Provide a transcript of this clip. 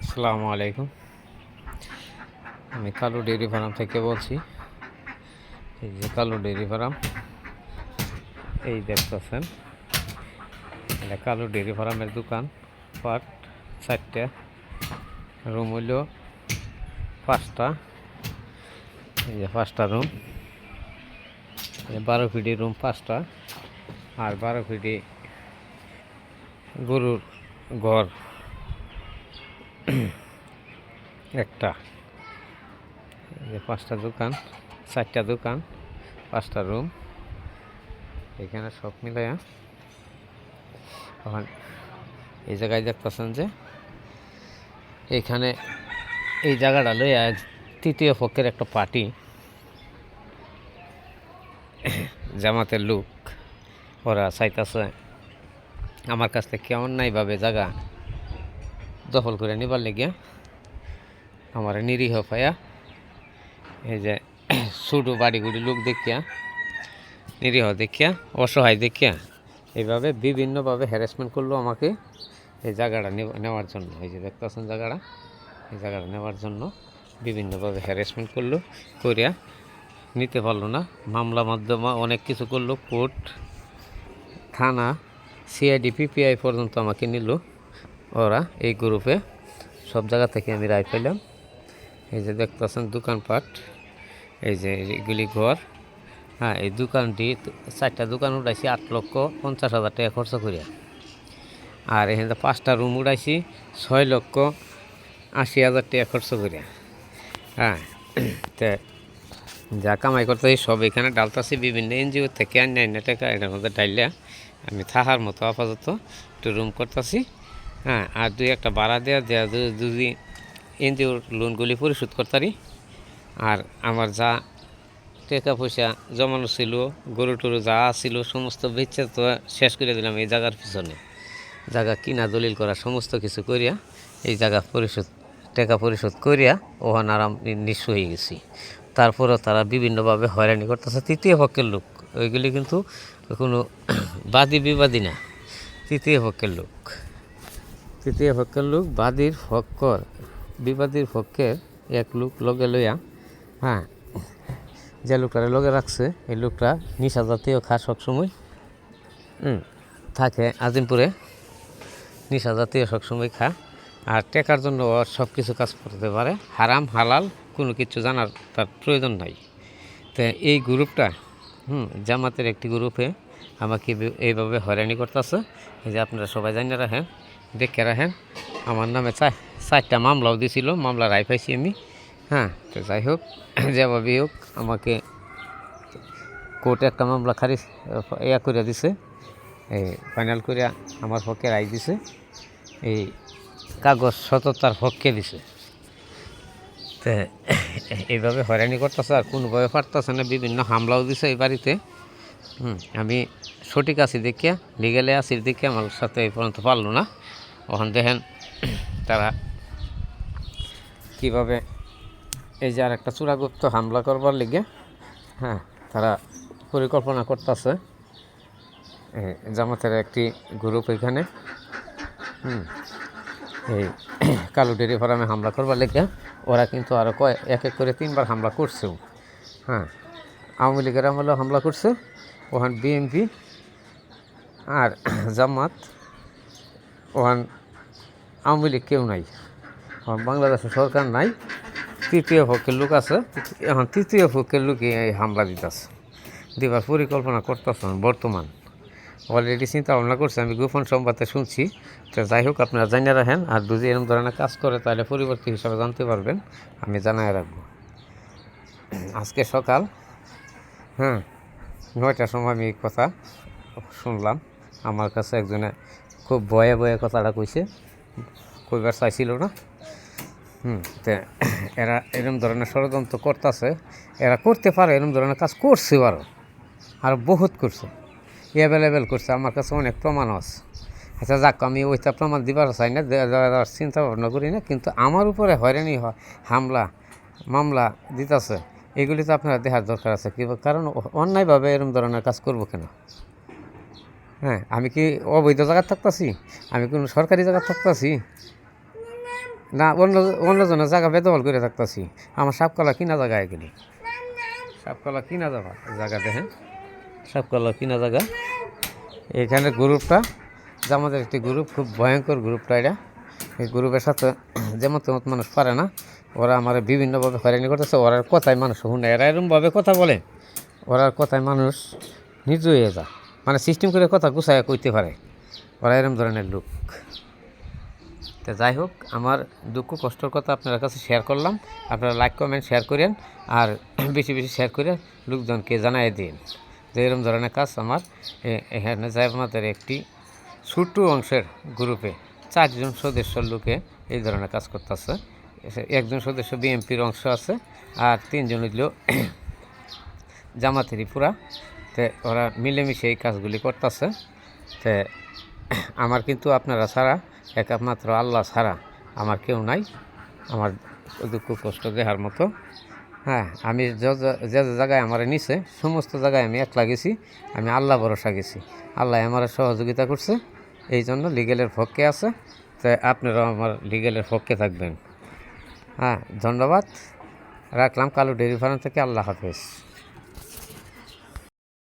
আসসালামু আলাইকুম। আমি কালু ডেয়ারি ফার্ম থেকে বলছি। এই যে কালু ডেয়ারি ফার্ম, এই দেখতেছেন। এটা কালু ডেয়ারি ফার্মের দোকান। পাট চারটে, রুম হইল পাঁচটা। এই যে পাঁচটা রুম। বারো ফিটি রুম পাঁচটা। আর বারো ফিটি গরুর ঘর। একটা পাঁচটা দোকান, চারটা দোকান, পাঁচটা রুম, এখানে সব মিলাইয়া। এখন এই জায়গায় দেখতেছেন যে এখানে এই জায়গাটা লইয়া তৃতীয় পক্ষের একটা পার্টি। জামাতের লোক, ওরা চাইতেছে, আমার কাছ থেকে কেমন নাইভাবে জায়গা দখল করে নিবার লেগে আমার নিরীহ পায়া এই যে ছোটো বাড়িগুড়ি লোক দেখিয়া, নিরীহ দেখিয়া, অসহায় দেখিয়া, এইভাবে বিভিন্নভাবে হ্যারাসমেন্ট করল আমাকে এই জায়গাটা নেওয়ার জন্য। এই যে দেখতেছেন জায়গাটা, এই জায়গাটা নেওয়ার জন্য বিভিন্নভাবে হ্যারাসমেন্ট করল করিয়া নিতে পারল না। মামলা মাধ্যমে অনেক কিছু করল, কোর্ট, থানা সিআইডি পিপিআই পর্যন্ত আমাকে নিল। ওরা এই গ্রুপে সব জায়গা থেকে আমি রায় পেলাম। এই যে দেখতেছেন দোকানপাট এই যে এগুলি ঘর। হ্যাঁ এই দোকানটি চারটা দোকান উঠাইছি, আট লক্ষ পঞ্চাশ হাজার টাকা খরচ করিয়া। আর এখানে পাঁচটা রুম উঠাইছি, ছয় লক্ষ আশি হাজার টাকা খরচ করিয়া। হ্যাঁ তে যা কামাই করতেছি সব এখানে ডালতাছি, বিভিন্ন এনজিও থেকে অন্যান্য টাকা এটার মধ্যে ডাইলে আমি থাকার মতো আপাতত একটু রুম করতেছি। হ্যাঁ আর দুই একটা ভাড়া দেওয়া দেওয়া দু- যদি এনজিওর লোনগুলি পরিশোধ করতারি আর আমার যা টাকা পয়সা জমানো ছিল, গরু টরু যা ছিল, সমস্ত বেচে তো শেষ করে দিলাম এই জায়গার পিছনে। জায়গা কিনা দলিল করা, সমস্ত কিছু করিয়া, এই জায়গা পরিশোধ, টাকা পরিশোধ করিয়া ওহান আরাম নিঃস্ব হয়ে গেছি। তারপরেও তারা বিভিন্নভাবে হয়রানি করতেছে। তৃতীয় পক্ষের লোক, ওইগুলি কিন্তু কোনো বাদী বিবাদী না। তৃতীয় পক্ষের লোক। তৃতীয় পক্ষের লোক বাদীর পক্ষর বিবাদীর পক্ষের এক লোক লগে লইয়া হ্যাঁ যে লোকটারে লগে রাখছে এই লোকটা নিশা জাতীয় খা সবসময় হুম, থাকে আজিমপুরে নিশা জাতীয় সবসময় খা আর টেকার জন্য ও সব কিছু কাজ করতে পারে হারাম হালাল কোনো কিছু জানার তার প্রয়োজন নাই। তো এই গ্রুপটা হুম জামাতের একটি গ্রুপে আমাকে এইভাবে হয়রানি করতেছে যে আপনারা সবাই জানিয়ে রাখেন দেখে রাখেন। আমার নামে চার চারটা মামলাও দিছিল, মামলা রায় পাইছি আমি। হ্যাঁ তো যাই হোক, যেভাবেই হোক, আমাকে কোর্টে একটা মামলা খারিজ, ইয়া করে দিছে। এই ফাইনাল করে আমার পক্ষে রায় দিছে। এই কাগজ সততার পক্ষে দিছে। তো এইভাবে হয়রানি করতেছে, আর কোনোভাবে পারতেছে না। বিভিন্ন হামলাও দিছে এই বাড়িতে। আমি সঠিক আছি দেখিয়া লিগেলে আছি দেখে আমার সাথে এই পর্যন্ত পারল না। ওখান দেখেন তারা কীভাবে এই যে আর একটা চূড়াগুপ্ত হামলা করবার লিগে হ্যাঁ তারা পরিকল্পনা করতেছে। জামাতের একটি গ্রুপ এখানে, হুম, এই কালো ডেরি ফার্মে হামলা করবার লেগে, ওরা কিন্তু আরও কয়, এক এক করে তিনবার হামলা করছেও হ্যাঁ আওয়ামী লীগের আমলেও হামলা করছে। ওখান বিএনপি আর জামাত, ওখান আওয়ামী লীগ কেউ নাই। এখন বাংলাদেশের সরকার নাই, তৃতীয় পক্ষের লোক আছে, এখন তৃতীয় পক্ষের লোক এই হামলা দিতেছে। দিবার পরিকল্পনা করতেছে বর্তমান। অলরেডি চিন্তা ভাবনা করছে, আমি গোপন সংবাদে শুনছি। তো যাই হোক, আপনারা জানিয়ে রাখেন, আর যদি এরকম ধরনের কাজ করে, তাহলে পরিবর্তী হিসাবে জানতে পারবেন, আমি জানাই রাখব। আজকে সকাল হ্যাঁ নয়টার সময় আমি কথা শুনলাম। আমার কাছে একজনে খুব ভয়ে ভয়ে কথাটা কইছে। কইবার চাইছিল না। হুম এরা এরকম ধরনের ষড়যন্ত্র করতেছে। এরা করতে পারে এরকম ধরনের কাজ করছে আরও আর বহুত করছে। অ্যাভেলেবেল করছে। আমার কাছে অনেক প্রমাণও আছে। আচ্ছা যাক, আমি ওইটা প্রমাণ দিবার চাই না। চিন্তা ভাবনা করি না। কিন্তু আমার উপরে হয়রানি হয়, হামলা, মামলা দিতেছে। এগুলি তো আপনারা দেখার দরকার আছে। কারণ অন্যায়ভাবে এরকম ধরনের কাজ করব কেন? হ্যাঁ আমি কি অবৈধ জায়গায় থাকতেছি? আমি কোনো সরকারি জায়গায় থাকতেছি? না, অন্য, অন্যজনের জায়গা বেদখল করে থাকতেছি। আমার সাপকলা কিনা জায়গায় গেলি সাপকলা কিনা যাবা জায়গা দেখেন। সাপকলা কিনা জায়গা? এখানে গ্রুপটা, যে আমাদের একটি গ্রুপ, খুব ভয়ঙ্কর গ্রুপটা এটা। এই গ্রুপের সাথে যেমন তেমন মানুষ পারে না। ওরা আমার বিভিন্নভাবে হয়রানি করতেছে ওরার কথায় মানুষ শুনে এরা এরমভাবে কথা বলে ওরার কথায় মানুষ নিজ হয়ে যায়। মানে সিস্টেম করে কথা গুছায় কইতে পারে। ওরা এরম ধরনের লোক। তো যাই হোক, আমার দুঃখ কষ্টর কথা আপনার কাছে শেয়ার করলাম। আপনারা লাইক কমেন্ট শেয়ার করেন আর বেশি বেশি শেয়ার করে লোকজনকে জানাই দিন যে এরকম ধরনের কাজ আমার। এখানে যাই আমাদের একটি ছোট্ট অংশের গ্রুপে চারজন সদস্যর লোকে এই ধরনের কাজ করতেছে। একজন সদস্য বিএমপির অংশ আছে আর তিনজন হইল জামাতেরই পুরা। তে ওরা মিলেমিশে এই কাজগুলি করতেছে। তে আমার কিন্তু আপনারা ছাড়া, একমাত্র আল্লাহ ছাড়া আমার কেউ নাই। আমার দুঃখ কষ্ট দেহার মতো। হ্যাঁ আমি যে যে জায়গায় আমার নিছে, সমস্ত জায়গায় আমি একলা গেছি, আমি আল্লাহ ভরসা গেছি। আল্লাহ আমার সহযোগিতা করছে, এই জন্য লিগেলের পক্ষে আছে। তাই আপনারাও আমার লিগেলের পক্ষে থাকবেন। হ্যাঁ ধন্যবাদ। রাখলাম কালু ডেয়ারি ফার্ম থেকে, আল্লাহ হাফেজ।